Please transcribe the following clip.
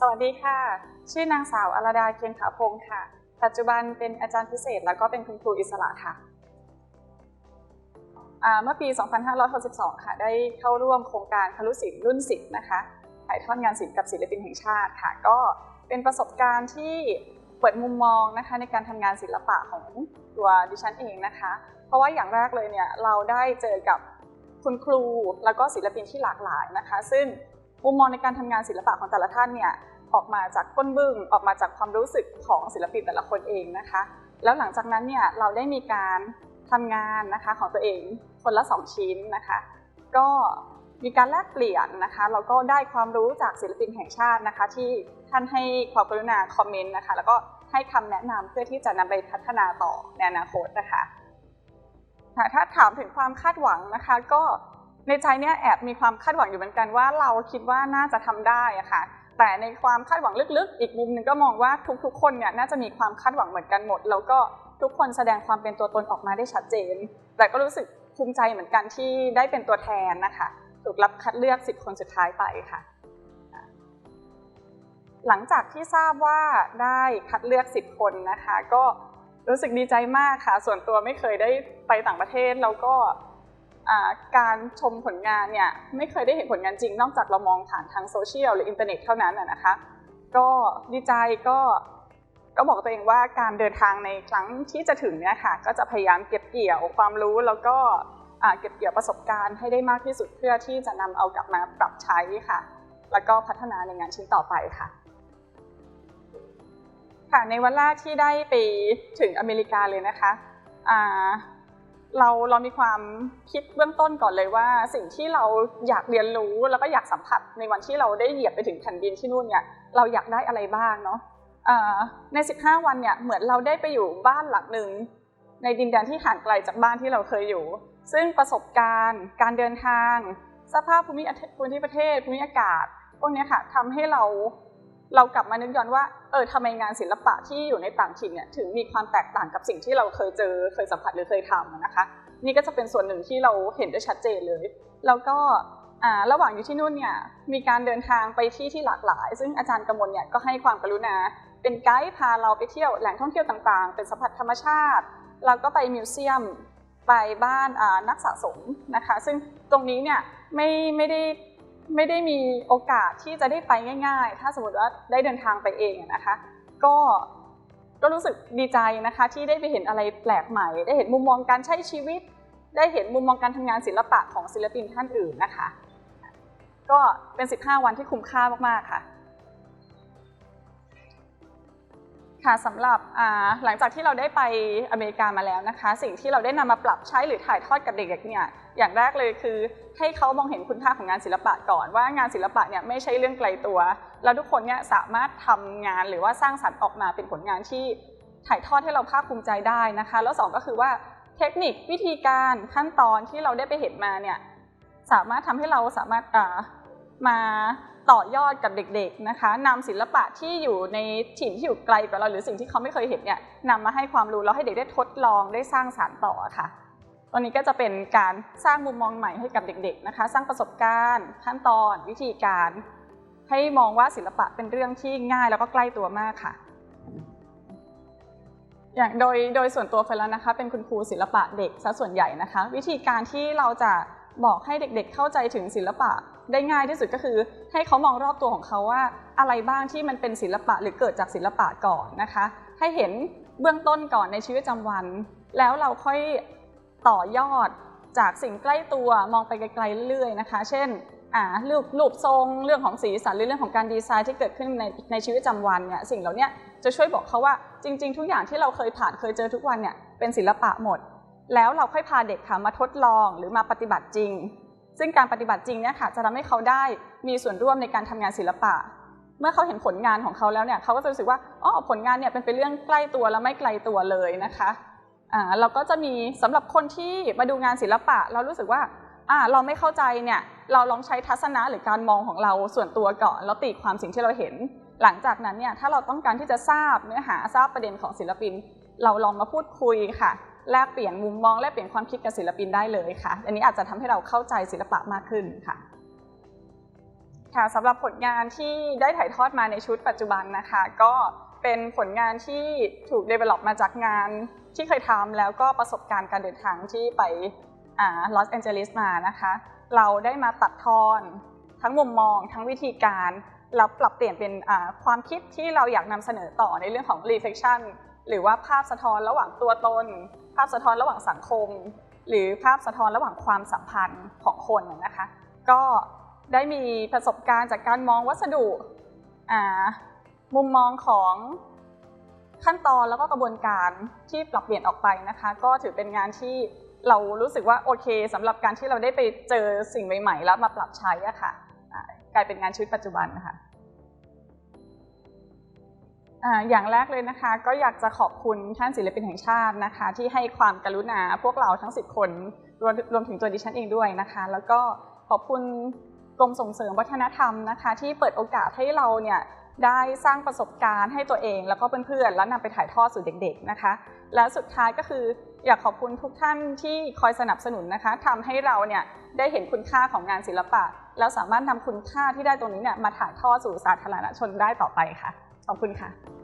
สวัสดีค่ะ ชื่อนางสาวอรดาเคียนขาพงค่ะ ปัจจุบันเป็นอาจารย์พิเศษ แล้วก็เป็นคุณครูอิสระค่ะ เมื่อปี 2562 ค่ะ ได้เข้าร่วมโครงการคลุศิลป์รุ่น10นะคะถ่ายทอดงานศิลป์กับศิลปินแห่งชาติค่ะ ก็เป็นประสบการณ์ที่เปิดมุมมองนะคะในการทำงานศิลปะของตัวดิฉันเองนะคะ เพราะว่าอย่างแรกเลยเนี่ยเราได้เจอกับคุณครูแล้วก็ศิลปินที่หลากหลายนะคะ ซึ่ง มุมมองในการทำงานศิลปะของแต่ละท่านเนี่ยออกมาจากก้นบึ้งออกมาจากความรู้สึกของศิลปินแต่ละคนเองนะคะ แล้วหลังจากนั้นเนี่ยเราได้มีการทำงานนะคะของตัวเองคนละ 2 ชิ้นนะคะ ก็มีการแลกเปลี่ยนนะคะแล้วก็ได้ความรู้จากศิลปินแห่งชาตินะคะ ที่ท่านให้ความกรุณาคอมเมนต์นะคะ แล้วก็ให้คำแนะนำเพื่อที่จะนำไปพัฒนาต่อในอนาคตนะคะถ้าถามถึงความคาดหวังนะคะ ก็ ในใจเนี่ยแอบมีความคาดหวังอยู่เหมือนกันว่าเราคิดว่าน่าจะทำได้อะค่ะ แต่ในความคาดหวังลึกๆ อีกมุมหนึ่งก็มองว่าทุกๆ คนเนี่ยน่าจะมีความคาดหวังเหมือนกันหมด แล้วก็ทุกคนแสดงความเป็นตัวตนออกมาได้ชัดเจน แต่ก็รู้สึกภูมิใจเหมือนกันที่ได้เป็นตัวแทนนะคะ ถูกรับคัดเลือก10คนสุดท้ายไปค่ะ หลังจากที่ทราบว่าได้คัดเลือก 10 คนนะคะ ก็รู้สึกดีใจมากค่ะ ส่วนตัวไม่เคยได้ไปต่างประเทศแล้วก็ การชมผลงานเนี่ยไม่เคยได้เห็นผลงานจริง นอกจากเรามองผ่านทางโซเชียลหรืออินเทอร์เน็ตเท่านั้นนะคะ ก็ดีใจก็ก็บอกตัวเองว่าการเดินทางในครั้งที่จะถึงเนี่ยค่ะก็จะพยายามเก็บเกี่ยวความรู้แล้วก็เก็บเกี่ยวประสบการณ์ให้ได้มากที่สุดเพื่อที่จะนำเอากลับมาปรับใช้ค่ะ แล้วก็พัฒนาในงานชิ้นต่อไปค่ะค่ะในวันแรกที่ได้ไปถึงอเมริกาเลยนะคะ เราเรามีความคิดเบื้องต้นก่อนเลยว่า สิ่งที่เราอยากเรียนรู้แล้วก็อยากสัมผัสในวันที่เราได้เหยียบไปถึงแผ่นดินที่นู่นเนี่ยเราอยากได้อะไรบ้างเนาะใน 15 วันเนี่ยเหมือนเราได้ไปอยู่บ้านหลังหนึ่งในดินแดนที่ห่างไกลจากบ้านที่เราเคยอยู่ ซึ่งประสบการณ์ การเดินทาง สภาพภูมิภูมิประเทศภูมิอากาศพวกนี้ค่ะทำให้เรา เรากลับมานึกย้อนว่าเออทำไมงานศิลปะที่อยู่ในต่างถิ่นเนี่ยถึงมีความแตกต่างกับสิ่งที่เราเคยเจอเคยสัมผัสหรือเคยทำนะคะ นี่ก็จะเป็นส่วนหนึ่งที่เราเห็นได้ชัดเจนเลย แล้วก็ระหว่างอยู่ที่นู่นเนี่ยมีการเดินทางไปที่ที่หลากหลาย ซึ่งอาจารย์กมลเนี่ยก็ให้ความกรุณา เป็นไกด์พาเราไปเที่ยวแหล่งท่องเที่ยวต่างๆ เป็นสัมผัสธรรมชาติเราก็ไปมิวเซียมไปบ้านนักสะสมนะคะ ซึ่งตรงนี้เนี่ยไม่ไม่ได้ ไม่ได้มีโอกาสที่จะได้ไปง่ายๆ ถ้าสมมติว่าได้เดินทางไปเองนะคะ ก็ก็รู้สึกดีใจนะคะที่ได้ไปเห็นอะไรแปลกใหม่ ได้เห็นมุมมองการใช้ชีวิต ได้เห็นมุมมองการทำงานศิลปะของศิลปินท่านอื่นนะคะ ก็เป็น 15 วันที่คุ้มค่ามากๆค่ะค่ะสำหรับหลังจากที่เราได้ไปอเมริกามาแล้วนะคะ สิ่งที่เราได้นำมาปรับใช้หรือถ่ายทอดกับเด็กๆเนี่ย อย่างแรกเลยคือให้เขามองเห็นคุณค่าของงานศิลปะก่อนว่างานศิลปะเนี่ยไม่ใช่เรื่องไกลตัว แล้วทุกคนเนี่ยสามารถทำงานหรือว่าสร้างสรรค์ออกมาเป็นผลงานที่ถ่ายทอดให้เราภาคภูมิใจได้นะคะ แล้วสองก็คือว่าเทคนิควิธีการขั้นตอนที่เราได้ไปเห็นมาเนี่ยสามารถทำให้เราสามารถมาต่อยอดกับเด็กๆนะคะนำศิลปะที่อยู่ในถิ่นที่อยู่ไกลกว่าเราหรือสิ่งที่เขาไม่เคยเห็นเนี่ยนำมาให้ความรู้แล้วให้เด็กได้ทดลองได้สร้างสารรค์ต่อค่ะ อนนี้ก็จะเป็นการสร้างมุมมองใหม่ให้กับเด็กๆนะคะ สร้างประสบการณ์ ขั้นตอนวิธีการ ให้มองว่าศิลปะเป็นเรื่องที่ง่ายแล้วก็ใกล้ตัวมากค่ะ อย่างโดยโดยส่วนตัวเฟลนะคะ เป็นคุณครูศิลปะเด็กซะส่วนใหญ่นะคะ วิธีการที่เราจะบอกให้เด็กๆ เข้าใจถึงศิลปะได้ง่ายที่สุดก็คือ ให้เขามองรอบตัวของเขาว่า อะไรบ้างที่มันเป็นศิลปะหรือเกิดจากศิลปะก่อนนะคะ ให้เห็นเบื้องต้นก่อนในชีวิตประจำวัน แล้วเราค่อย ต่อยอดจากสิ่งใกล้ตัวมองไปไกลๆเรื่อยๆนะคะ เช่นรูปรูปทรงเรื่องของสีสันหรือเรื่องของการดีไซน์ที่เกิดขึ้นในในชีวิตประจำวันเนี่ยสิ่งเหล่านี้จะช่วยบอกเขาว่าจริง ๆ ทุกอย่างที่เราเคยผ่านเคยเจอทุกวันเนี่ยเป็นศิลปะหมด แล้วเราค่อยพาเด็กค่ะมาทดลองหรือมาปฏิบัติจริง ซึ่งการปฏิบัติจริงเนี่ยค่ะจะทำให้เขาได้มีส่วนร่วมในการทำงานศิลปะ เมื่อเขาเห็นผลงานของเขาแล้วเนี่ยเขาก็จะรู้สึกว่าอ๋อผลงานเนี่ยเป็นเป็นเรื่องใกล้ตัวและไม่ไกลตัวเลยนะคะ อ่าเราก็จะมีสำหรับคนที่มาดูงานศิลปะ เรารู้สึกว่าอ่าเราไม่เข้าใจเนี่ยเราลองใช้ทัศนะหรือการมองของเราส่วนตัวก่อนแล้วตีความสิ่งที่เราเห็น หลังจากนั้นเนี่ยถ้าเราต้องการที่จะทราบเนื้อหาทราบประเด็นของศิลปิน เราลองมาพูดคุยค่ะแลกเปลี่ยนมุมมองแลกเปลี่ยนความคิดกับศิลปินได้เลยค่ะ อันนี้อาจจะทำให้เราเข้าใจศิลปะมากขึ้นค่ะค่ะสำหรับผลงานที่ได้ถ่ายทอดมาในชุดปัจจุบันนะคะ ก็เป็นผลงานที่ถูก develop มาจากงาน ที่เคยทำแล้วก็ประสบการณ์การเดินทางที่ไปลอสแอนเจลิสมานะคะ เราได้มาตัดทอนทั้งมุมมองทั้งวิธีการแล้วปรับเปลี่ยนเป็นความคิดที่เราอยากนำเสนอต่อในเรื่องของ reflection หรือว่าภาพสะท้อนระหว่างตัวตน ภาพสะท้อนระหว่างสังคม หรือภาพสะท้อนระหว่างความสัมพันธ์ของคนนะคะ ก็ได้มีประสบการณ์จากการมองวัสดุมุมมองของ ขั้นตอนแล้วก็กระบวนการที่ปรับเปลี่ยนออกไปนะคะ ก็ถือเป็นงานที่เรารู้สึกว่าโอเคสำหรับการที่เราได้ไปเจอสิ่งใหม่ ๆ แล้วมาปรับใช้อะค่ะกลายเป็นงานชีวิตปัจจุบันนะคะอย่างแรกเลยนะคะ ก็อยากจะขอบคุณท่านศิลปินแห่งชาตินะคะ ที่ให้ความกรุณาพวกเราทั้ง 10 คนรวมรวมถึงตัวดิฉันเองด้วยนะคะ แล้วก็ขอบคุณกรมส่งเสริมวัฒนธรรมนะคะ ที่เปิดโอกาสให้เราเนี่ย ได้สร้างประสบการณ์ให้ตัวเอง แล้วก็เพื่อนๆแล้วนำไปถ่ายทอดสู่เด็ก ๆนะคะ และสุดท้ายก็คืออยากขอบคุณทุกท่านที่คอยสนับสนุนนะคะทำให้เราเนี่ยได้เห็นคุณค่าของงานศิลปะ แล้วสามารถนำคุณค่าที่ได้ตรงนี้เนี่ยมาถ่ายทอดสู่สาธารณชนได้ต่อไปค่ะขอบคุณค่ะ